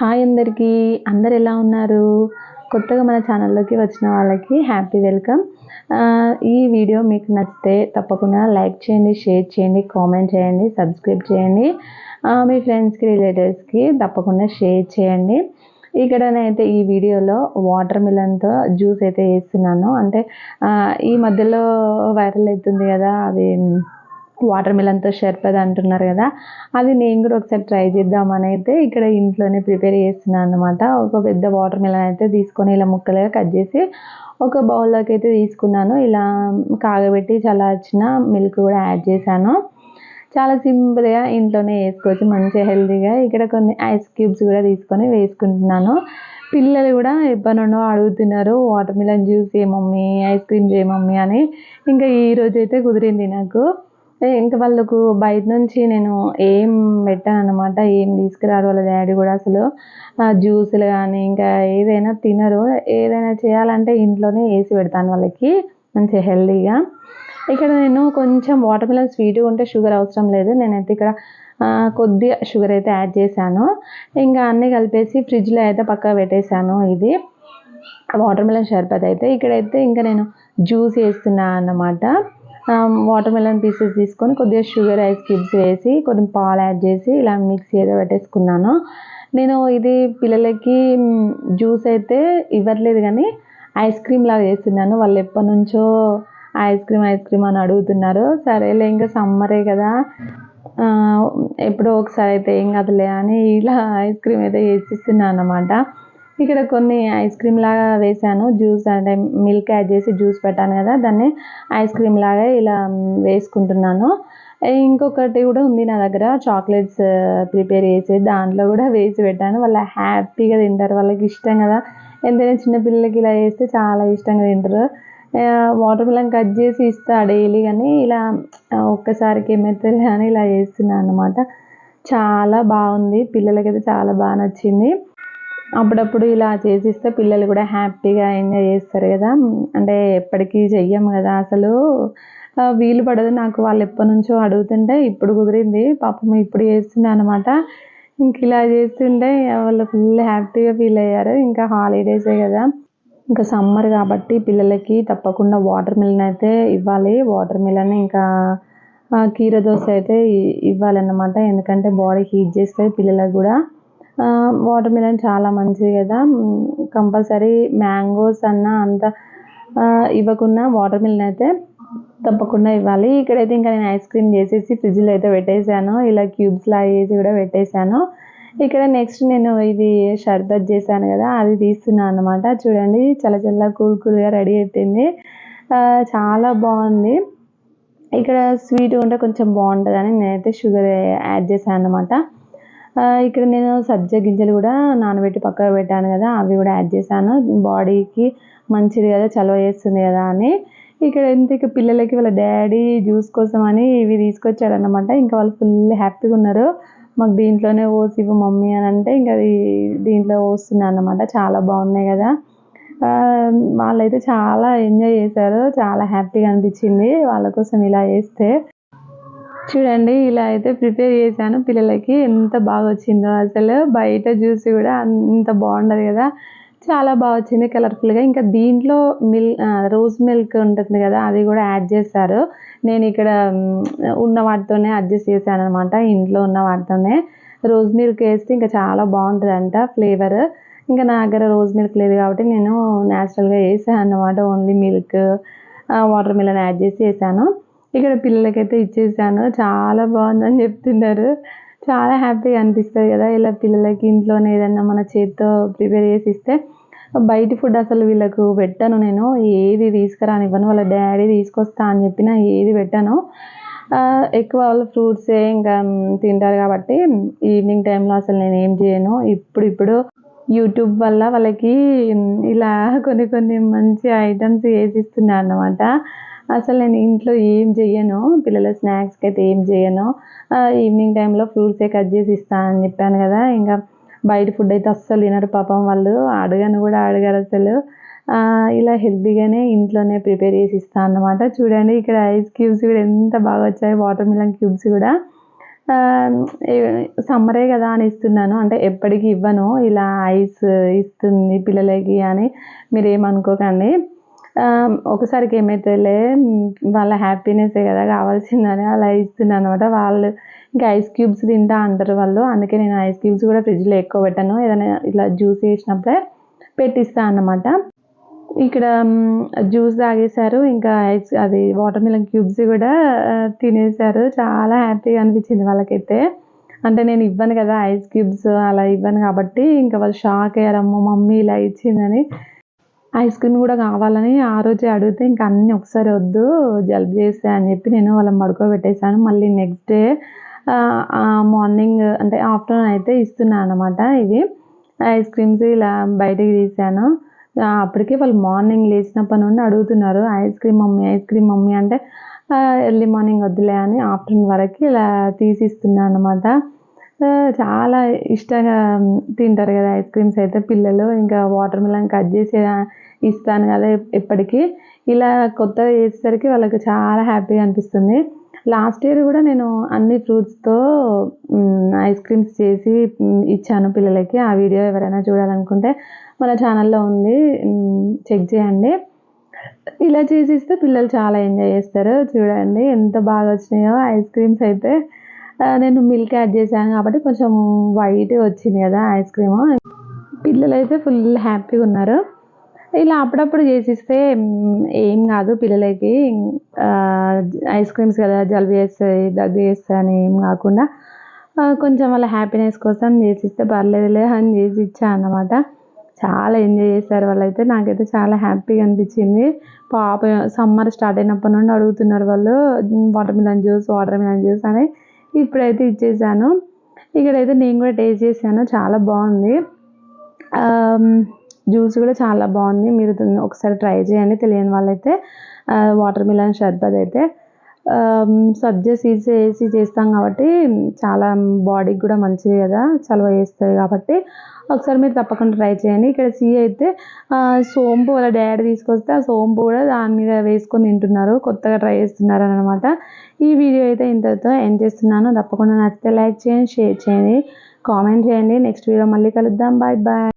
Hi అందరికీ. అందరు ఎలా ఉన్నారు? కొత్తగా మన ఛానల్లోకి వచ్చిన వాళ్ళకి హ్యాపీ వెల్కమ్. ఈ వీడియో మీకు నచ్చితే తప్పకుండా లైక్ చేయండి షేర్ చేయండి కామెంట్ చేయండి సబ్స్క్రైబ్ చేయండి. మీ ఫ్రెండ్స్కి రిలేటివ్స్కి తప్పకుండా షేర్ చేయండి. ఇక్కడ నేనైతే ఈ వీడియోలో వాటర్ మిలన్తో జ్యూస్ అయితే వేస్తున్నాను. అంటే ఈ మధ్యలో వైరల్ అవుతుంది కదా అవి వాటర్ మిలన్తో షర్బత్ అంటున్నారు కదా అది నేను కూడా ఒకసారి ట్రై చేద్దామని అయితే ఇక్కడ ఇంట్లోనే ప్రిపేర్ చేస్తున్నాను అనమాట ఒక పెద్ద వాటర్ మిలన్ అయితే తీసుకొని ఇలా ముక్కలుగా కట్ చేసి ఒక బౌల్లోకి అయితే తీసుకున్నాను. ఇలా కాగబెట్టి చల్లార్చిన మిల్క్ కూడా యాడ్ చేశాను. చాలా సింపుల్గా ఇంట్లోనే వేసుకోవచ్చు మంచిగా హెల్తీగా ఇక్కడ కొన్ని ఐస్ క్యూబ్స్ కూడా తీసుకొని వేసుకుంటున్నాను. పిల్లలు కూడా ఎప్పటి నుండో అడుగుతున్నారు వాటర్ మిలన్ జ్యూస్ ఏ మమ్మీ ఐస్ క్రీమ్ ఏ మమ్మీ అని. ఇంకా ఈ కుదిరింది నాకు. ఇంకా వాళ్ళకు బయట నుంచి నేను ఏం పెట్టాను అనమాట ఏం తీసుకురారు వాళ్ళ డాడీ కూడా అసలు. జ్యూసులు కానీ ఇంకా ఏదైనా తినరు. ఏదైనా చేయాలంటే ఇంట్లోనే వేసి పెడతాను వాళ్ళకి మంచిగా హెల్దీగా. ఇక్కడ నేను కొంచెం వాటర్ మిలన్ స్వీట్గా ఉంటే షుగర్ అవసరం లేదు. నేనైతే ఇక్కడ కొద్దిగా షుగర్ అయితే యాడ్ చేశాను. ఇంకా అన్నీ కలిపేసి ఫ్రిడ్జ్లో అయితే పక్కన పెట్టేశాను ఇది. వాటర్ మిలన్ షర్బత్ అయితే. ఇక్కడైతే ఇంకా నేను జ్యూస్ వేస్తున్నాను అన్నమాట. వాటర్మెలన్ పీసెస్ తీసుకొని కొద్దిగా షుగర్ ఐస్ క్యూబ్స్ వేసి కొన్ని పాలు యాడ్ చేసి ఇలా మిక్సీ అయితే పెట్టేసుకున్నాను. నేను ఇది పిల్లలకి జ్యూస్ అయితే ఇవ్వట్లేదు కానీ ఐస్ క్రీమ్ లాగా చేస్తున్నాను. వాళ్ళు ఎప్పటి నుంచో ఐస్ క్రీమ్ ఐస్ క్రీమ్ అని అడుగుతున్నారు. సరేలే ఇంకా సమ్మరే కదా. ఎప్పుడో ఒకసారి అయితే ఏం కదలే అని ఇలా ఐస్ క్రీమ్ అయితే చేసిస్తున్నాను అన్నమాట ఇక్కడ కొన్ని ఐస్ క్రీమ్ లాగా వేసాను జ్యూస్ అంటే మిల్క్ యాడ్ చేసి జ్యూస్ పెట్టాను కదా దాన్ని ఐస్ క్రీమ్ లాగా ఇలా వేసుకుంటున్నాను. ఇంకొకటి కూడా ఉంది నా దగ్గర చాక్లెట్స్ ప్రిపేర్ చేసి దాంట్లో కూడా వేసి పెట్టాను. వాళ్ళు హ్యాపీగా తింటారు వాళ్ళకి ఇష్టం కదా. ఎంతైనా చిన్నపిల్లలకి ఇలా చేస్తే చాలా ఇష్టంగా తింటారు. వాటర్ మిలన్ కట్ చేసి ఇస్తా డైలీ కానీ ఇలా ఒక్కసారికి ఏమైతే అని ఇలా చేస్తున్నాను అనమాట చాలా బాగుంది పిల్లలకైతే చాలా బాగా నచ్చింది. అప్పుడప్పుడు ఇలా చేసిస్తే పిల్లలు కూడా హ్యాపీగా ఎంజాయ్ చేస్తారు కదా. అంటే ఎప్పటికీ చెయ్యము కదా అసలు. వీలు పడదు నాకు వాళ్ళు ఎప్పటి నుంచో అడుగుతుంటే ఇప్పుడు కుదిరింది. పాపం ఇప్పుడు చేస్తుంది అనమాట ఇంక ఇలా చేస్తుంటే వాళ్ళు ఫుల్ హ్యాపీగా ఫీల్ అయ్యారు. ఇంకా హాలిడేసే కదా. ఇంకా సమ్మర్ కాబట్టి పిల్లలకి తప్పకుండా వాటర్ మిలన్ అయితే ఇవ్వాలి. వాటర్ మిలన్ ఇంకా కీర దోశ అయితే ఇవ్వాలన్నమాట. ఎందుకంటే బాడీ హీట్ చేస్తే పిల్లలకు కూడా. వాటర్ మిలన్ చాలా మంచిది కదా. కంపల్సరీ మ్యాంగోస్ అన్న అంత ఇవ్వకుండా వాటర్ మిలన్ అయితే తప్పకుండా ఇవ్వాలి. ఇక్కడైతే ఇంకా నేను ఐస్ క్రీమ్ చేసేసి ఫ్రిడ్జ్లో అయితే పెట్టేశాను. ఇలా క్యూబ్స్లా వేసి కూడా పెట్టేశాను. ఇక్కడ నెక్స్ట్ నేను ఇది షర్బత్ చేశాను కదా అది తీస్తున్నాను అనమాట చూడండి చాలా చాలా కూల్ కూల్గా రెడీ అయిపోయింది. చాలా బాగుంది. ఇక్కడ స్వీట్ ఉంటే కొంచెం బాగుంటుందని నేనైతే షుగర్ యాడ్ చేశాను అనమాట ఇక్కడ నేను సబ్జా గింజలు కూడా నానబెట్టి పక్కకు పెట్టాను కదా అవి కూడా యాడ్ చేశాను. బాడీకి మంచిది కదా చలవ చేస్తుంది కదా అని. ఇక్కడ ఎంత పిల్లలకి వాళ్ళ డాడీ జ్యూస్ కోసం అని ఇవి తీసుకొచ్చారనమాట ఇంకా వాళ్ళు ఫుల్ హ్యాపీగా ఉన్నారు. మాకు దీంట్లోనే పోసి మమ్మీ అని అంటే ఇంకా అది దీంట్లో పోస్తున్నాను అనమాట చాలా బాగున్నాయి కదా. వాళ్ళైతే చాలా ఎంజాయ్ చేశారు. చాలా హ్యాపీగా అనిపించింది వాళ్ళ కోసం ఇలా చేస్తే. చూడండి ఇలా అయితే ప్రిపేర్ చేశాను. పిల్లలకి ఎంత బాగా వచ్చిందో. అసలు బయట జ్యూస్ కూడా అంత బాగుండదు కదా. చాలా బాగా వచ్చింది కలర్ఫుల్గా. ఇంకా దీంట్లో మిల్ రోజ్ మిల్క్ ఉంటుంది కదా అది కూడా యాడ్ చేస్తారు నేను ఇక్కడ ఉన్న వాటితోనే అడ్జస్ట్ చేశాను అనమాట ఇంట్లో ఉన్న వాటితోనే. రోజ్ మిల్క్ వేస్తే ఇంకా చాలా బాగుంటుంది అంట ఫ్లేవర్. ఇంకా నా దగ్గర రోజ్ మిల్క్ లేదు కాబట్టి నేను న్యాచురల్గా వేసాను అనమాట only milk watermelon add చేసి వేసాను. ఇక్కడ పిల్లలకైతే ఇచ్చేసాను. చాలా బాగుందని చెప్తున్నారు. చాలా హ్యాపీగా అనిపిస్తుంది కదా ఇలా పిల్లలకి ఇంట్లోనే ఏదన్నా మన చేతితో ప్రిపేర్ చేసి ఇస్తే. బయటి ఫుడ్ అసలు వీళ్ళకు పెట్టను నేను. ఏది తీసుకురానివ్వను. వాళ్ళ డాడీ తీసుకొస్తా అని చెప్పిన ఏది పెట్టాను. ఎక్కువ వాళ్ళు ఫ్రూట్సే ఇంకా తింటారు కాబట్టి ఈవినింగ్ టైంలో అసలు నేను ఏం చేయను. ఇప్పుడు ఇప్పుడు యూట్యూబ్ వల్ల వాళ్ళకి ఇలా కొన్ని కొన్ని మంచి ఐటమ్స్ వేసిస్తున్నాను అన్నమాట. అసలు నేను ఇంట్లో ఏం చెయ్యను పిల్లల స్నాక్స్కి అయితే ఏం చేయను ఈవినింగ్ టైంలో ఫ్రూట్సే కట్ చేసి ఇస్తానని చెప్పాను కదా ఇంకా బయట ఫుడ్ అయితే అస్సలు తినరు పాపం వాళ్ళు అడగను కూడా అడగరు అసలు. ఇలా హెల్తీగానే ఇంట్లోనే ప్రిపేర్ చేసి ఇస్తాను అన్నమాట. చూడండి ఇక్కడ ఐస్ క్యూబ్స్ కూడా ఎంత బాగా వచ్చాయి వాటర్ మిలన్ క్యూబ్స్ కూడా సమ్మరే కదా అని ఇస్తున్నాను అంటే ఎప్పటికీ ఇవ్వను ఇలా ఐస్ ఇస్తుంది పిల్లలకి అని. మీరు ఏమనుకోకండి. ఒకసారికి ఏమైతేలే వాళ్ళ హ్యాపీనెస్సే కదా కావాల్సిందని అలా ఇస్తున్నాను అనమాట వాళ్ళు ఇంకా ఐస్ క్యూబ్స్ తింటా అంటారు వాళ్ళు. అందుకే నేను ఐస్ క్యూబ్స్ కూడా ఫ్రిడ్జ్లో ఎక్కువ పెట్టాను. ఏదైనా ఇలా జ్యూస్ చేసినప్పుడే పెట్టిస్తాను అన్నమాట. ఇక్కడ జ్యూస్ తాగేశారు. ఇంకా ఐస్ అది వాటర్ మిలన్ క్యూబ్స్ కూడా తినేశారు. చాలా హ్యాపీగా అనిపించింది వాళ్ళకైతే. అంటే నేను ఇవ్వను కదా ఐస్ క్యూబ్స్ అలా ఇవ్వను కాబట్టి ఇంకా వాళ్ళు షాక్ అయ్యారు. అమ్మ మమ్మీ ఇలా ఇచ్చిందని. ఐస్ క్రీమ్ కూడా కావాలని ఆ రోజే అడిగితే ఇంకా అన్నీ ఒకసారి వద్దు జలుబు చేస్తే అని చెప్పి నేను వాళ్ళని పడుకోబెట్టేశాను. మళ్ళీ నెక్స్ట్ డే మార్నింగ్ అంటే ఆఫ్టర్నూన్ అయితే ఇస్తున్నాను అనమాట ఇవి. ఐస్ క్రీమ్స్ ఇలా బయటికి తీసాను అప్పటికే వాళ్ళు మార్నింగ్ లేచినప్పటి నుండి అడుగుతున్నారు ice cream mummy ice cream mummy అంటే ఎర్లీ మార్నింగ్ వద్దులే అని ఆఫ్టర్నూన్ వరకు ఇలా తీసి ఇస్తున్నాను అనమాట చాలా ఇష్టంగా తింటారు కదా ఐస్ క్రీమ్స్ అయితే పిల్లలు. ఇంకా వాటర్ మిలన్ కట్ చేసి ఇస్తాను కదా ఎప్పటికీ. ఇలా కొత్తగా చేసేసరికి వాళ్ళకి చాలా హ్యాపీగా అనిపిస్తుంది. లాస్ట్ ఇయర్ కూడా నేను అన్ని ఫ్రూట్స్తో ఐస్ క్రీమ్స్ చేసి ఇచ్చాను పిల్లలకి. ఆ వీడియో ఎవరైనా చూడాలనుకుంటే మన ఛానల్లో ఉంది. చెక్ చేయండి. ఇలా చేసిస్తే పిల్లలు చాలా ఎంజాయ్ చేస్తారు. చూడండి ఎంత బాగా వచ్చినాయో ఐస్ క్రీమ్స్ అయితే. నేను మిల్క్ యాడ్ చేశాను కాబట్టి కొంచెం వైట్ వచ్చింది కదా ఐస్ క్రీమ్. పిల్లలు అయితే ఫుల్ హ్యాపీగా ఉన్నారు. ఇలా అప్పుడప్పుడు చేసిస్తే ఏం కాదు పిల్లలకి ఐస్ క్రీమ్స్ కదా జలుబు చేస్తాయి దగ్గు చేస్తాయి అని ఏం కాకుండా కొంచెం వాళ్ళ హ్యాపీనెస్ కోసం చేసిస్తే పర్లేదులే అని చేసి ఇచ్చాను అన్నమాట. చాలా ఎంజాయ్ చేశారు వాళ్ళైతే. నాకైతే చాలా హ్యాపీగా అనిపించింది. పాప సమ్మర్ స్టార్ట్ అయినప్పటి నుండి అడుగుతున్నారు వాళ్ళు watermelon juice watermelon juice అని. ఇప్పుడైతే ఇచ్చేసాను. ఇక్కడైతే నేను కూడా టేస్ట్ చేశాను. చాలా బాగుంది. జ్యూస్ కూడా చాలా బాగుంది. మీరు ఒకసారి ట్రై చేయండి. తెలియని వాళ్ళైతే వాటర్ మిలన్ షర్బత్ అయితే. సబ్జా సీడ్స్ వేసి చేస్తాం కాబట్టి చాలా బాడీకి కూడా మంచిది కదా చలవ చేస్తుంది కాబట్టి ఒకసారి మీరు తప్పకుండా ట్రై చేయండి. ఇక్కడ సీ అయితే సోంపు వాళ్ళ డాడీ తీసుకొస్తే ఆ సోంపు కూడా దాని మీద వేసుకొని తింటున్నారు కొత్తగా ట్రై చేస్తున్నారు అనమాట ఈ వీడియో అయితే ఇంతతో ఎండ్ చేస్తున్నాను. తప్పకుండా నచ్చితే లైక్ చేయండి షేర్ చేయండి కామెంట్ చేయండి. నెక్స్ట్ వీడియో మళ్ళీ కలుద్దాం. Bye bye.